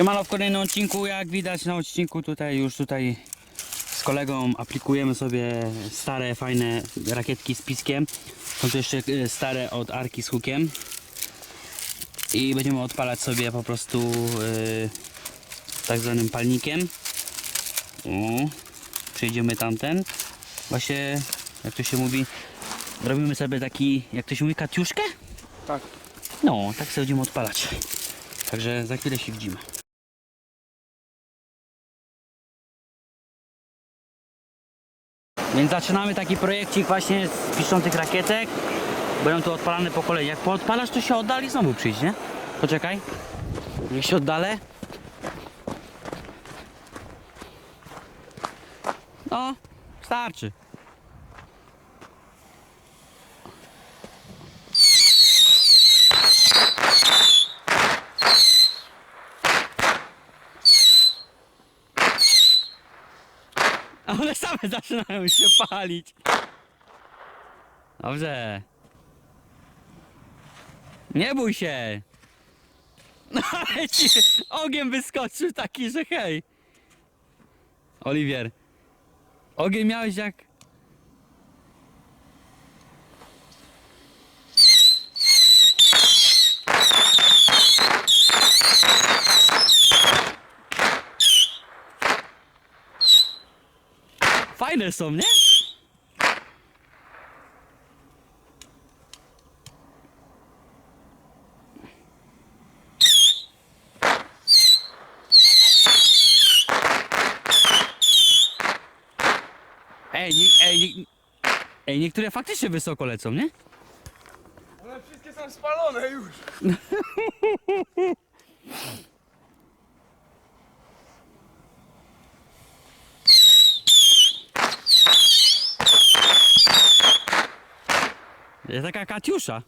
Siemano w kolejnym odcinku, jak widać na odcinku tutaj już tutaj z kolegą aplikujemy sobie stare fajne rakietki z piskiem. Są to jeszcze e, stare od arki z hukiem. I będziemy odpalać sobie po prostu e, tak zwanym palnikiem. O, przejdziemy tamten. Właśnie, jak to się mówi, robimy sobie taki, jak to się mówi, katiuszkę? Tak. No, tak sobie będziemy odpalać. Także za chwilę się widzimy. Więc zaczynamy taki projekcik właśnie z piszących rakietek. Będą tu odpalane po kolei. Jak poodpalasz, to się oddali i znowu przyjdź, nie? Poczekaj. Niech się oddalę. No, starczy. A one same zaczynają się palić. Dobrze. Nie bój się. No ale ci ogień wyskoczył taki, że hej. Oliwier. Ogień miałeś jak... Fajne są, nie? Ej, nie, ej, nie, ej, niektóre faktycznie wysoko lecą, nie? One wszystkie są spalone już. Jest taka Katiusza.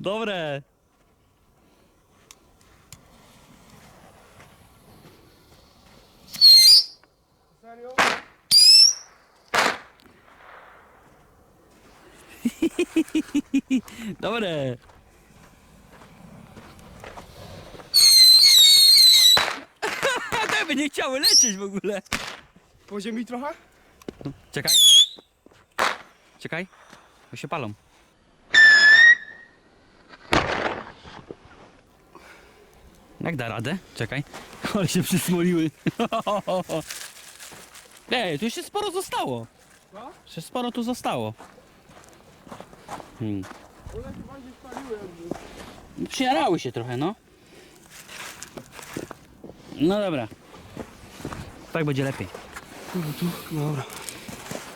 Dobre. Serio? Dobre. Te by nie chciały lecieć w ogóle. Po ziemi trochę? Czekaj. Czekaj. Bo się palą. Jak da radę? Czekaj. Ale się przysmoliły. Ej, tu jeszcze sporo zostało. Co? Jeszcze sporo tu zostało. Hmm. Przyjarały się trochę, no. No dobra. Tak będzie lepiej. Tu, tu, dobra.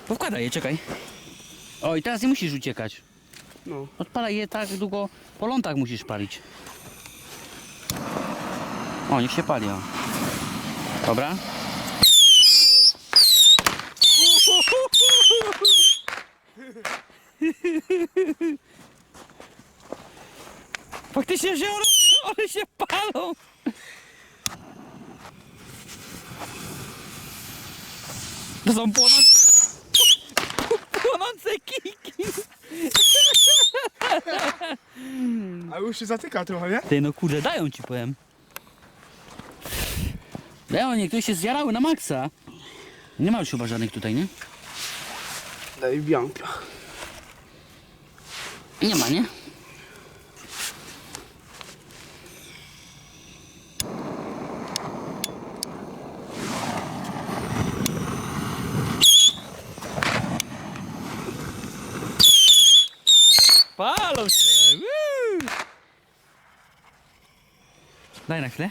Powkładaj je, czekaj. O, i teraz nie musisz uciekać. No. Odpalaj je tak długo, po lądach musisz palić. O, niech się pali, o. Dobra. Faktycznie się one, one się palą. To są płonące, płonące kijki. A już się zatyka trochę, nie? Ty no kurde, dają ci powiem. Dają, niektóre się zjarały na maksa. Nie ma już chyba żadnych tutaj, nie? Daj bianka. Nie ma, nie? Palą się! Woo! Daj na chwilę.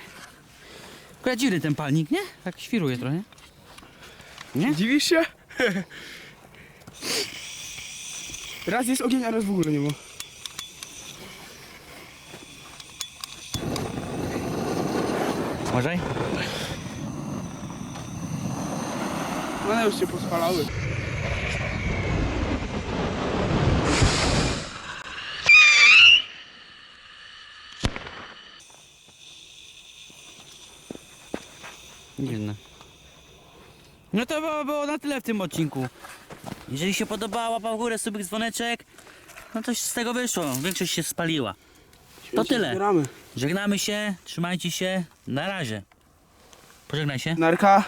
Akurat dziwny ten palnik, nie? Tak świruje trochę. Nie? Dziwisz się? raz jest ogień, a raz w ogóle nie ma. Uważaj. One już się pospalały. Dziwne. No to było, było na tyle w tym odcinku. Jeżeli się podobała, łapał w górę, subik dzwoneczek. No coś z tego wyszło. Większość się spaliła. To tyle. Zbieramy. Żegnamy się, trzymajcie się, na razie. Pożegnaj się. Narka.